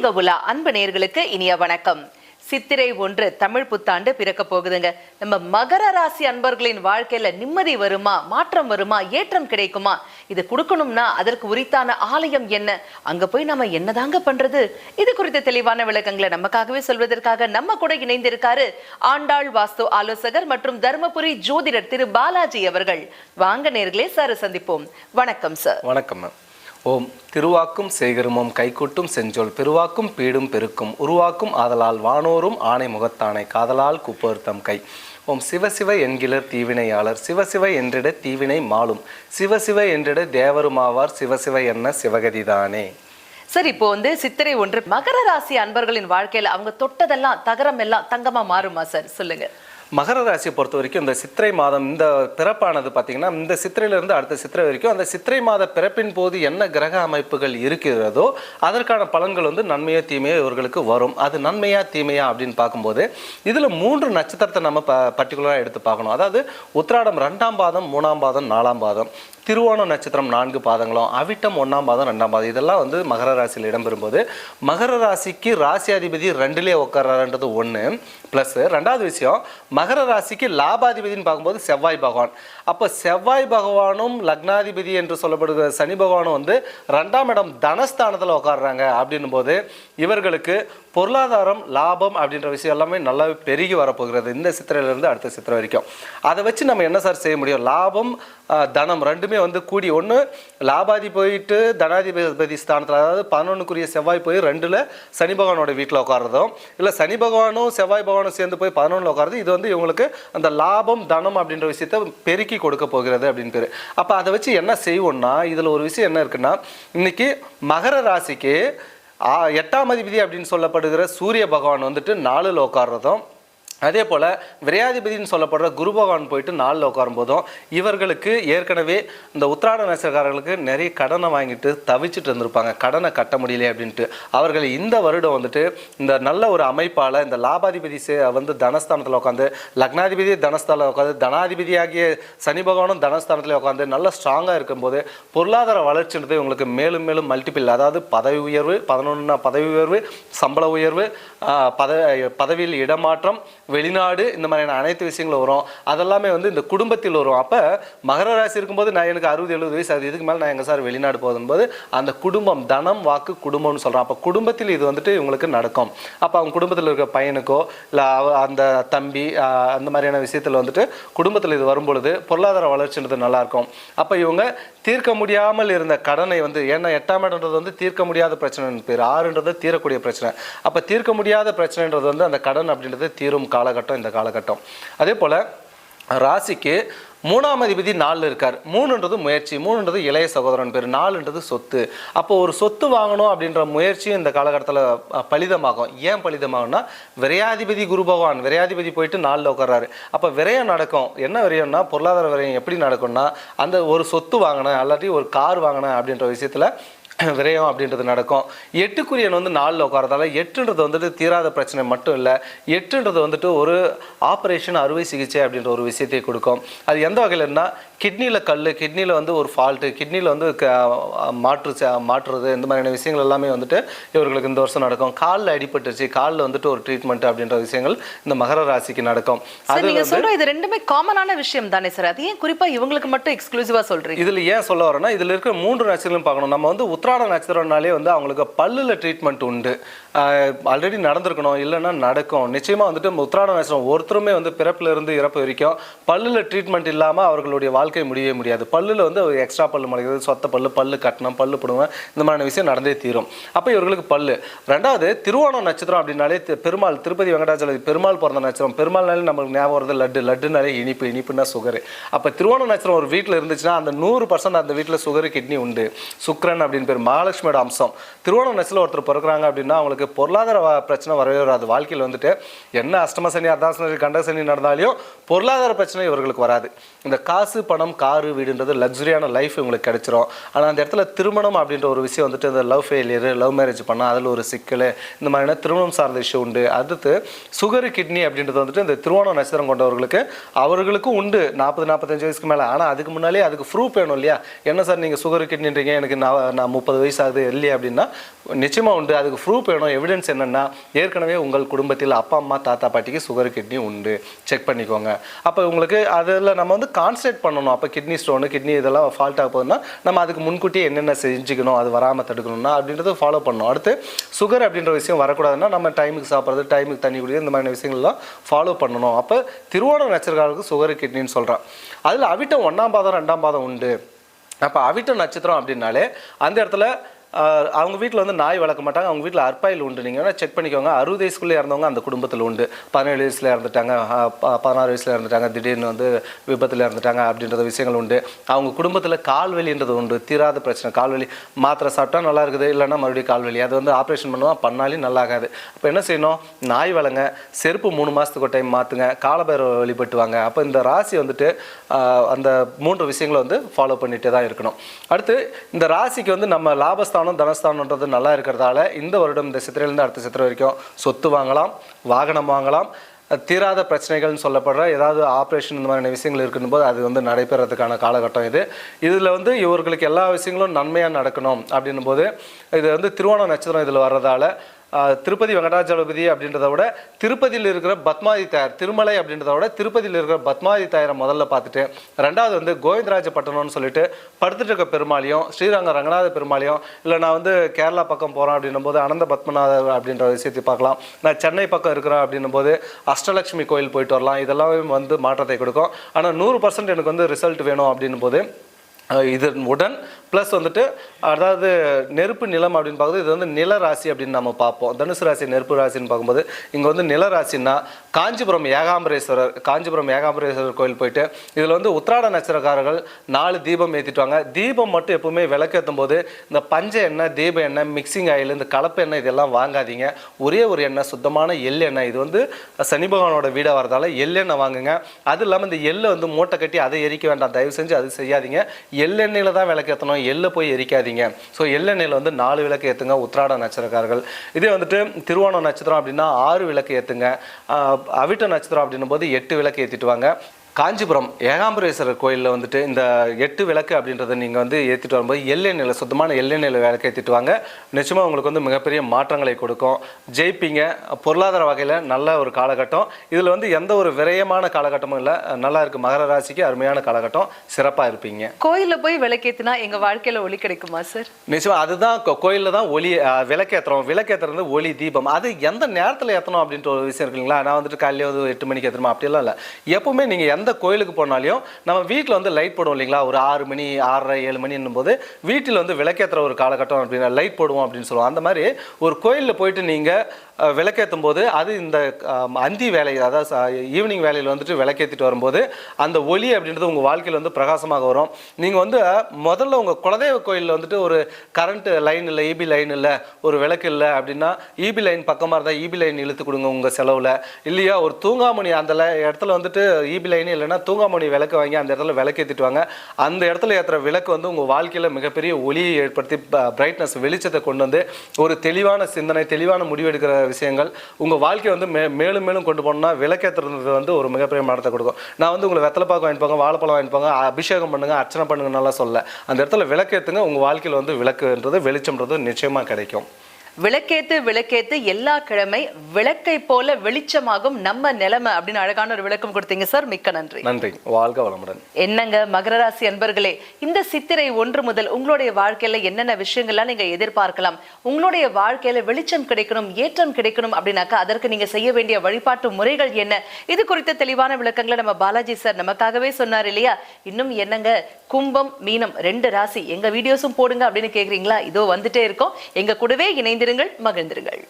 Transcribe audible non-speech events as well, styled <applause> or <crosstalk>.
ஆன்மீக உலா அன்பு நேர்களுக்கு இனிய வணக்கம். சித்திரை ஒன்று தமிழ் புத்தாண்டு பிறக்க போகுதுங்க. நம்ம மகர ராசி அன்பர்களின் வாழ்க்கையில நிம்மதி வருமா மாற்றம் வருமா ஏற்றம் கிடைக்குமா இது கொடுக்கணும்னா அதற்கு உரித்தான ஆலயம் என்ன அங்க போய் நம்ம என்னதாங்க பண்றது? இது குறித்த தெளிவான விளக்கங்களை நமக்காகவே சொல்வதற்காக நம்ம கூட இணைந்திருக்காரு ஆண்டாள் வாஸ்து ஆலோசகர் மற்றும் தர்மபுரி ஜோதிடர் திரு பாலாஜி அவர்கள். வாங்க நேர்களே சார் சந்திப்போம். வணக்கம் சார். வணக்கம் மேம் ஓம். திருவாக்கும் சேகருமம் கைகூட்டும் செஞ்சொல். பெருவாக்கும் பீடும் பெருக்கும். உருவாக்கும் ஆதலால் வானோரும் ஆணை முகத்தானை காதலால் குப்பொருத்தம் கை. ஓம். சிவசிவ என்கிலர் தீவினையாளர். சிவசிவ என்றிட தீவினை மாலும். சிவசிவ என்றிட தேவருமாவார். சிவசிவ என்ன சிவகதிதானே சார் இப்போ வந்து சித்திரை ஒன்று மகர ராசி அன்பர்களின் வாழ்க்கையில அவங்க தொட்டதெல்லாம் தகரம் எல்லாம் தங்கமா மாறுமா சார்? சொல்லுங்க. மகர ராசியை பொறுத்த வரைக்கும் இந்த சித்திரை மாதம் இந்த பிறப்பானது பார்த்தீங்கன்னா இந்த சித்திரையிலிருந்து அடுத்த சித்திரை வரைக்கும் அந்த சித்திரை மாத பிறப்பின் போது என்ன கிரக அமைப்புகள் இருக்கிறதோ அதற்கான பலன்கள் வந்து நன்மையோ தீமையோ இவர்களுக்கு வரும். அது நன்மையா தீமையா அப்படின்னு பார்க்கும்போது இதில் மூன்று நட்சத்திரத்தை நம்ம ப பர்டிகுலராக எடுத்து பார்க்கணும். அதாவது உத்திராடம் ரெண்டாம் பாதம் மூணாம் பாதம் நாலாம் பாதம். திருவோணம் நட்சத்திரம் நான்கு பாதங்களும் அவிட்டம் ஒன்றாம் பாதம் ரெண்டாம் பாதம். இதெல்லாம் வந்து மகர ராசியில் இடம்பெறும்போது மகர ராசிக்கு ராசியாதிபதி ரெண்டுலேயே உட்கார்றாருன்றது ஒன்று ப்ளஸ் ரெண்டாவது விஷயம் மகர ராசிக்கு லாபாதிபதினு பார்க்கும்போது செவ்வாய் பகவான். அப்போ செவ்வாய் பகவானும் லக்னாதிபதி என்று சொல்லப்படுகிற சனி பகவானும் வந்து ரெண்டாம் இடம் தனஸ்தானத்தில் உட்காடுறாங்க அப்படின்னும் போது இவர்களுக்கு பொருளாதாரம் லாபம் அப்படின்ற விஷயம் எல்லாமே நல்லாவே பெருகி வரப்போகிறது. இந்த சித்திரையிலேருந்து அடுத்த சித்திரை வரைக்கும். அதை வச்சு நம்ம என்ன சார் செய்ய முடியும்? லாபம் தனம் ரெண்டு ரெண்டுமே வந்து கூடி ஒன்று லாபாதி போயிட்டு தனாதிபதி ஸ்தானத்தில் அதாவது பதினொன்றுக்குரிய செவ்வாய் போய் ரெண்டில் சனி பகவானோட வீட்டில் உட்காரதும் இல்லை சனி பகவானும் செவ்வாய் பகவானும் சேர்ந்து போய் பதினொன்றில் உட்காரது இது வந்து இவங்களுக்கு அந்த லாபம் தனம் அப்படின்ற விஷயத்த பெருக்கி கொடுக்க போகிறது அப்படின்னு பேர். அப்போ அதை வச்சு என்ன செய்வோம்னா இதில் ஒரு விஷயம் என்ன இருக்குன்னா இன்னைக்கு மகர ராசிக்கு எட்டாம் அதிபதி அப்படின்னு சொல்லப்படுகிற சூரிய பகவான் வந்துட்டு நாலில் உட்கார்றதும் அதே போல் விரையாதிபதினு சொல்லப்படுற குரு பகவான் போயிட்டு நாளில் உட்காரும்போதும் இவர்களுக்கு ஏற்கனவே இந்த உத்திராட நட்சத்திரக்காரர்களுக்கு நிறைய கடனை வாங்கிட்டு தவிச்சிட்டு இருந்திருப்பாங்க. கடனை கட்ட முடியல அப்படின்ட்டு. அவர்கள் இந்த வருடம் வந்துட்டு இந்த நல்ல ஒரு அமைப்பால் இந்த லாபாதிபதி சே- வந்து தனஸ்தானத்தில் உட்காந்து லக்னாதிபதி தனஸ்தானத்தில் உட்காந்து தனாதிபதியாகிய சனி பகவானும் தனஸ்தானத்தில் உட்காந்து நல்லா ஸ்ட்ராங்காக இருக்கும்போது பொருளாதார வளர்ச்சின்றது இவங்களுக்கு மேலும் மேலும் மல்டிபிள் அதாவது பதவி உயர்வு பதினொன்னா பதவி உயர்வு சம்பள உயர்வு பத பதவியில் இடமாற்றம் வெளிநாடு இந்த மாதிரியான அனைத்து விஷயங்களும் வரும். அதெல்லாமே வந்து இந்த குடும்பத்தில் வரும். அப்போ மகர ராசி இருக்கும்போது நான் எனக்கு அறுபது எழுபது வயசு அது இதுக்கு மேலே நான் எங்கள் சார் வெளிநாடு போகும்போது அந்த குடும்பம் தனம் வாக்கு குடும்பம்னு சொல்கிறோம் அப்போ குடும்பத்தில் இது வந்துட்டு இவங்களுக்கு நடக்கும். அப்போ அவங்க குடும்பத்தில் இருக்க பையனுக்கோ இல்லை அந்த தம்பி அந்த மாதிரியான விஷயத்தில் வந்துட்டு குடும்பத்தில் இது வரும்பொழுது பொருளாதார வளர்ச்சின்றது நல்லாயிருக்கும். அப்போ இவங்க தீர்க்க முடியாமல் இருந்த கடனை வந்து ஏன்னா எட்டாம் இடம்ன்றது வந்து தீர்க்க முடியாத பிரச்சனைன்னு பேர். ஆறுன்றது தீரக்கூடிய பிரச்சனை. அப்போ தீர்க்க முடியாத பிரச்சனைன்றது வந்து அந்த கடன் அப்படின்றது தீரும் காலகட்டம் இந்த காலகட்டம். அதே போல் ராசிக்கு மூணாம் அதிபதி நாலில் இருக்கார். மூணுன்றது முயற்சி மூணுன்றது இளைய சகோதரன் பேர் நாலுன்றது சொத்து. அப்போ ஒரு சொத்து வாங்கணும் அப்படின்ற முயற்சியும் இந்த காலகட்டத்தில் பலிதமாகும். ஏன் பலிதமாகும்னா விரையாதிபதி குரு பகவான் விரையாதிபதி போயிட்டு நாலில் உட்கார்றாரு அப்போ விரயம் நடக்கும். என்ன விரயம்னா பொருளாதார விரயம் எப்படி நடக்கும்னா அந்த ஒரு சொத்து வாங்கினேன் அல்லாட்டி ஒரு கார் வாங்கினேன் அப்படின்ற விஷயத்தில் <clears throat> விரயம் அப்படின்றது நடக்கும். எட்டுக்குரியன் வந்து நாளில் உட்காரதால எட்டுன்றது வந்துட்டு தீராத பிரச்சனை மட்டும் இல்லை. எட்டுன்றது வந்துட்டு ஒரு ஆப்ரேஷன் அறுவை சிகிச்சை அப்படின்ற ஒரு விஷயத்தை கொடுக்கும். அது எந்த வகையிலன்னா கிட்னியில் கல் கிட்னியில் வந்து ஒரு ஃபால்ட்டு கிட்னியில் வந்து மாற்று மாற்றுறது இந்த மாதிரியான விஷயங்கள் எல்லாமே வந்துட்டு இவர்களுக்கு இந்த வருஷம் நடக்கும். காலில் அடிபட்டுருச்சு காலில் வந்துட்டு ஒரு ட்ரீட்மெண்ட் அப்படின்ற விஷயங்கள் இந்த மகர ராசிக்கு நடக்கும். அது நீங்க சொல்ற இது ரெண்டுமே காமனான விஷயம் தானே சார். அது ஏன் குறிப்பா இவங்களுக்கு மட்டும் எக்ஸ்க்ளூசிவா சொல்றீங்க? இதில் ஏன் சொல்ல வரேன்னா இதில் இருக்கிற மூன்று நட்சத்திரம் பார்க்கணும். நம்ம வந்து உத்திராட நட்சத்திரம்னாலே வந்து அவங்களுக்கு பல்லுல ட்ரீட்மெண்ட் உண்டு. ஆல்ரெடி நடந்திருக்கணும் இல்லைன்னா நடக்கும். நிச்சயமாக வந்துட்டு உத்திராட நட்சத்திரம் ஒருத்தருமே வந்து பிறப்புல இருந்து இறப்பு வரைக்கும் பல்லுல ட்ரீட்மெண்ட் இல்லாமல் அவர்களுடைய வாழ்க்கை முடியவே முடியாது. பல்லில் வந்து எக்ஸ்ட்ரா பல்லு முளைக்கிறது சொத்த பல்லு பல்லு கட்டணம் பல்லு பிடுங்க இந்த மாதிரியான விஷயம் நடந்தே தீரும். அப்போ இவர்களுக்கு பல்லு. ரெண்டாவது திருவோணம் நட்சத்திரம் அப்படின்னாலே பெருமாள் திருப்பதி வெங்கடாச்சலபதி பெருமாள் பிறந்த நட்சத்திரம். பெருமாள்னாலே நம்மளுக்கு ஞாபகம் வருது லட்டு. லட்டுனாலே இனிப்பு இனிப்புன்னா சுகர் அப்போ திருவோண நட்சத்திரம் ஒரு வீட்டில் இருந்துச்சுன்னா அந்த நூறு பர்சன்ட் அந்த வீட்டில் சுகர் கிட்னி உண்டு. சுக்ரன் அப்படின்னு பேர் மகாலட்சுமியோட அம்சம். திருவோண நட்சத்திரம் ஒருத்தர் பிறக்குறாங்க அப்படின்னா அவங்களுக்கு பொருளாதார பிரச்சனை வரவே வராது. வாழ்க்கையில் வந்துட்டு என்ன அஷ்டம சனி அர்த்தாசனி கண்டசனி நடந்தாலையும் பொருளாதார பிரச்சனை இவர்களுக்கு வராது. இந்த காசு பணம் காரு வீடுன்றது லக்ஸுரியான லைஃப் உங்களுக்கு கிடைச்சிரும். ஆனால் அந்த இடத்துல திருமணம் அப்படின்ற ஒரு விஷயம் வந்துட்டு இந்த லவ் ஃபெயிலியர் லவ் மேரேஜ் பண்ணால் அதில் ஒரு சிக்கல் இந்த மாதிரியான திருமணம் சார்ந்த இஷ்யூ உண்டு. அடுத்து சுகர் கிட்னி அப்படின்றது வந்துட்டு இந்த திருவோணம் நட்சத்திரம் கொண்டவர்களுக்கு அவர்களுக்கும் உண்டு. நாற்பது நாற்பத்தஞ்சு வயசுக்கு மேலே. ஆனால் அதுக்கு முன்னாலே அதுக்கு ப்ரூஃப் வேணும் இல்லையா? என்ன சார் நீங்கள் சுகர் கிட்னின்றீங்க எனக்கு நான் நான் முப்பது வயசு ஆகுது இல்லையா அப்படின்னா நிச்சயமாக உண்டு. அதுக்கு ப்ரூஃப் வேணும். எவிடன்ஸ் என்னென்னா ஏற்கனவே உங்கள் குடும்பத்தில் அப்பா அம்மா தாத்தா பாட்டிக்கு சுகர் கிட்னி உண்டு. செக் பண்ணிக்கோங்க. அப்போ உங்களுக்கு அதில் நம்ம வந்து கான்சன்ட்ரேட் பண்ணணும். அப்போ கிட்னி ஸ்டோனு கிட்னி இதெல்லாம் ஃபால்ட் ஆக போகுதுன்னா நம்ம அதுக்கு முன்கூட்டியே என்னென்ன செஞ்சுக்கணும் அது வராமல் தடுக்கணும்னா அப்படின்றத ஃபாலோ பண்ணணும். அடுத்து சுகர் அப்படின்ற விஷயம் வரக்கூடாதுன்னா நம்ம டைமுக்கு சாப்பிட்றது டைமுக்கு தண்ணி குடிக்கிறது இந்த மாதிரியான விஷயங்கள்லாம் ஃபாலோ பண்ணணும். அப்போ திருவோண நட்சத்திரக்காரருக்கு சுகர் கிட்னின்னு சொல்கிறான் அதில் அவிட்டம் ஒன்றாம் பாதம் ரெண்டாம் பாதம் உண்டு. அப்போ அவிட்டம் நட்சத்திரம் அப்படின்னாலே அந்த இடத்துல அவங்க வீட்டில் வந்து நாய் வளர்க்க மாட்டாங்க. அவங்க வீட்டில் அற்பாயில் உண்டு. நீங்கள் வேணால் செக் பண்ணிக்கோங்க. அறுபது வயசுக்குள்ளே இறந்தவங்க அந்த குடும்பத்தில் உண்டு. பதினேழு வயசில் இறந்துட்டாங்க. பதினாறு வயசில் இறந்துட்டாங்க. திடீர்னு வந்து விபத்தில் இறந்துட்டாங்க அப்படின்றத விஷயங்கள் உண்டு. அவங்க குடும்பத்தில் கால்வெளின்றது உண்டு. தீராத பிரச்சனை. கால்வெளி மாத்திரை சாப்பிட்டா நல்லா இருக்குது இல்லைன்னா மறுபடியும் கால்வெளி அது வந்து ஆப்ரேஷன் பண்ணுவோம் பண்ணாலும் நல்லாகாது. அப்போ என்ன செய்யணும்? நாய் வளங்க. செருப்பு மூணு மாதத்துக்கு ஒரு டைம் மாற்றுங்க காலபைரவ வழிபட்டுவாங்க. அப்போ இந்த ராசி வந்துட்டு அந்த மூன்று விஷயங்களை வந்து ஃபாலோ பண்ணிகிட்டே தான் இருக்கணும். அடுத்து இந்த ராசிக்கு வந்து நம்ம லாபஸ்தானம் தனஸ்தானன்றது நல்லா இருக்கிறதால இந்த வருடம் இந்த சித்திரையிலேருந்து அடுத்த சித்திரை வரைக்கும் சொத்து வாங்கலாம் வாகனம் வாங்கலாம். தீராத பிரச்சனைகள்னு சொல்லப்படுற ஏதாவது ஆப்ரேஷன் இந்த மாதிரியான விஷயங்கள் இருக்குன்னு போது அது வந்து நடைபெறதுக்கான காலகட்டம் இது. இதில் வந்து இவர்களுக்கு எல்லா விஷயங்களும் நன்மையாக நடக்கணும் அப்படின்னும் போது இது வந்து திருவோண நட்சத்திரம் இதில் வர்றதால திருப்பதி வெங்கடாச்சலபதி அப்படின்றத விட திருப்பதியில் இருக்கிற பத்மாதி தாயார் திருமலை அப்படின்றத விட திருப்பதியில் இருக்கிற பத்மாதி தாயாரை முதல்ல பார்த்துட்டு ரெண்டாவது வந்து கோவிந்தராஜ பட்டணம்னு சொல்லிட்டு படுத்துட்டு இருக்க பெருமாளையும் ஸ்ரீரங்க ரங்கநாத பெருமாளையும் இல்லை நான் வந்து கேரளா பக்கம் போகிறேன் அப்படின்னும் போது அனந்த பத்மநாதர் அப்படின்ற விஷயத்தை பார்க்கலாம். நான் சென்னை பக்கம் இருக்கிறேன் அப்படின்னும் போது அஷ்டலட்சுமி கோயில் போயிட்டு வரலாம். இதெல்லாம் வந்து மாற்றத்தை கொடுக்கும். ஆனால் நூறு பர்சன்ட் எனக்கு வந்து ரிசல்ட் வேணும் அப்படின்னும் போது இதன் உடன் ப்ளஸ் வந்துட்டு அதாவது நெருப்பு நிலம் அப்படின்னு பார்க்கும்போது இது வந்து நில ராசி அப்படின்னு நம்ம பார்ப்போம். தனுசு ராசி நெருப்பு ராசின்னு பார்க்கும்போது இங்கே வந்து நில ராசின்னா காஞ்சிபுரம் ஏகாம்பரேஸ்வரர் காஞ்சிபுரம் ஏகாம்பரேஸ்வரர் கோயில் போயிட்டு இதில் வந்து உத்திராட நட்சத்திரக்காரர்கள் நாலு தீபம் ஏற்றிட்டுவாங்க தீபம் மட்டும் எப்பவுமே விளக்கேற்றும் போது இந்த பஞ்ச எண்ணெய் தீப எண்ணெய் மிக்சிங் ஆயில் இந்த கலப்பு எண்ணெய் இதெல்லாம் வாங்காதீங்க. ஒரே ஒரு எண்ணெய் சுத்தமான எள் எண்ணெய். இது வந்து சனி பகவானோட வீடாக வரதால எள்ளெண்ணெய் வாங்குங்க. அது இல்லாமல் இந்த எள்ளை வந்து மூட்டை கட்டி அதை எரிக்க வேண்டாம். தயவு செஞ்சு அது செய்யாதீங்க. எள்ளெண்ணெயில் தான் விளக்கேற்றணும் எள்ளை போய் எரிக்காதீங்க. ஸோ எள்ளெண்ணெயில் வந்து நாலு விளக்கு ஏற்றுங்க உத்திராட நட்சத்திரக்காரர்கள். இதே வந்துட்டு திருவோணம் நட்சத்திரம் அப்படின்னா ஆறு விளக்கு ஏற்றுங்க அவிட்ட நட்சத்திரம் அப்படின்னும் போது எட்டு விளக்கு ஏற்றிட்டு வாங்க. காஞ்சிபுரம் ஏகாம்பரேஸ்வரர் கோயிலில் வந்துட்டு இந்த எட்டு விளக்கு அப்படின்றத நீங்கள் வந்து ஏற்றிட்டு வரும்போது எள்ளெண்ணெயில் சுத்தமான எள்ளெண்ணெயில் விளக்கு ஏற்றிட்டு வாங்க. நிச்சயமாக உங்களுக்கு வந்து மிகப்பெரிய மாற்றங்களை கொடுக்கும். ஜெயிப்பீங்க. பொருளாதார வகையில் நல்ல ஒரு காலகட்டம். இதில் வந்து எந்த ஒரு விரயமான காலகட்டமும் இல்லை. நல்லா இருக்குது மகர ராசிக்கு அருமையான காலகட்டம். சிறப்பாக இருப்பீங்க. கோயில்ல போய் விளக்கேத்தினா எங்க வாழ்க்கையில ஒளி கிடைக்குமா சார் நிச்சயமா அதுதான் கோயில்ல தான் ஒளி அஹ், விளக்கேத்துறோம். விளக்கேத்துறது ஒளி தீபம். அது எந்த நேரத்தில் ஏற்றணும் அப்படின்ற ஒரு விஷயம் இருக்குங்களா நான் வந்துட்டு காலையில வந்து எட்டு மணிக்கு ஏற்றணுமா அப்படிலாம் இல்லை. எப்பவுமே நீங்கள் எந்த கோயிலுக்கு போனாலையும் நம்ம வீட்டில் வந்து லைட் போடுவோம் இல்லைங்களா? ஒரு ஆறு மணி ஆறரை ஏழு மணின்னும் போது வீட்டில் வந்து விளக்கேற்றுற ஒரு காலகட்டம் அப்படின்னா லைட் போடுவோம் அப்படின்னு சொல்லுவோம். அந்த மாதிரி ஒரு கோயிலில் போயிட்டு நீங்கள் விளக்கேற்றும் போது அது இந்த அந்தி வேலை அதாவது ஈவினிங் வேலையில் வந்துட்டு விளக்கேற்றிட்டு வரும்போது அந்த ஒளி அப்படின்றது உங்கள் வாழ்க்கையில் வந்து பிரகாசமாக வரும். நீங்கள் வந்து முதல்ல உங்கள் குலதெய்வ கோயிலில் வந்துட்டு ஒரு கரண்ட் லைன் இல்லை இபி லைன் இல்லை ஒரு விளக்கு இல்லை அப்படின்னா இபி லைன் பக்கமாக இருந்தால் இபி லைன் இழுத்து கொடுங்க உங்கள் செலவில். இல்லையா ஒரு தூங்காமணி அந்த இடத்துல வந்துட்டு இபி லைன் இல்லைன்னா தூங்காமணி விளக்கு வாங்கி அந்த இடத்துல விளக்கேற்றிட்டு வாங்க. அந்த இடத்துல ஏற்றுற விளக்கு வந்து உங்கள் வாழ்க்கையில் மிகப்பெரிய ஒளியை ஏற்படுத்தி பிரைட்னஸ் வெளிச்சத்தை கொண்டு வந்து ஒரு தெளிவான சிந்தனை தெளிவான முடிவெடுக்கிற விஷயங்கள். உங்கள் வாழ்க்கையை வந்து மே மேலும் மேலும் கொண்டு போனோம்னா விளக்கேற்றுறது வந்து ஒரு மிகப்பெரிய மனத்தை கொடுக்கும். நான் வந்து உங்களை வெத்தலைப்பாக்கு வாங்கிட்டு போங்க வாழைப்பழம் வாங்கிப்பாங்க அபிஷேகம் பண்ணுங்க அர்ச்சனை பண்ணுங்கன்னெல்லாம் சொல்ல. அந்த இடத்துல விளக்கேற்றுங்க உங்கள் வாழ்க்கையில் வந்து விளக்குன்றது வெளிச்சம்ன்றது நிச்சயமாக கிடைக்கும். விளக்கேத்து விளக்கேத்து எல்லா கிழமை விளக்கை போல வெளிச்சமாகும் நம்ம நிலைமை அப்படின்னு அழகான ஒரு விளக்கம் கொடுத்தீங்க சார். மிக்க நன்றி. நன்றி. வாழ்க வளமுடன். என்னங்க மகர ராசி அன்பர்களே இந்த சித்திரை ஒன்று முதல் உங்களுடைய வாழ்க்கையில என்னென்ன விஷயங்கள்லாம் நீங்க எதிர்பார்க்கலாம்? உங்களுடைய வாழ்க்கையில வெளிச்சம் கிடைக்கணும் ஏற்றம் கிடைக்கணும் அப்படின்னாக்கா அதற்கு நீங்க செய்ய வேண்டிய வழிபாட்டு முறைகள் என்ன? இது குறித்த தெளிவான விளக்கங்களை நம்ம பாலாஜி சார் நமக்காகவே சொன்னார் இல்லையா? இன்னும் என்னங்க கும்பம் மீனம் ரெண்டு ராசி. எங்க வீடியோஸும் போடுங்க அப்படின்னு கேக்குறீங்களா? இதோ வந்துட்டே இருக்கோம். எங்க கூடவே இணைந்திருங்கள் மகிழ்ந்திருங்கள்.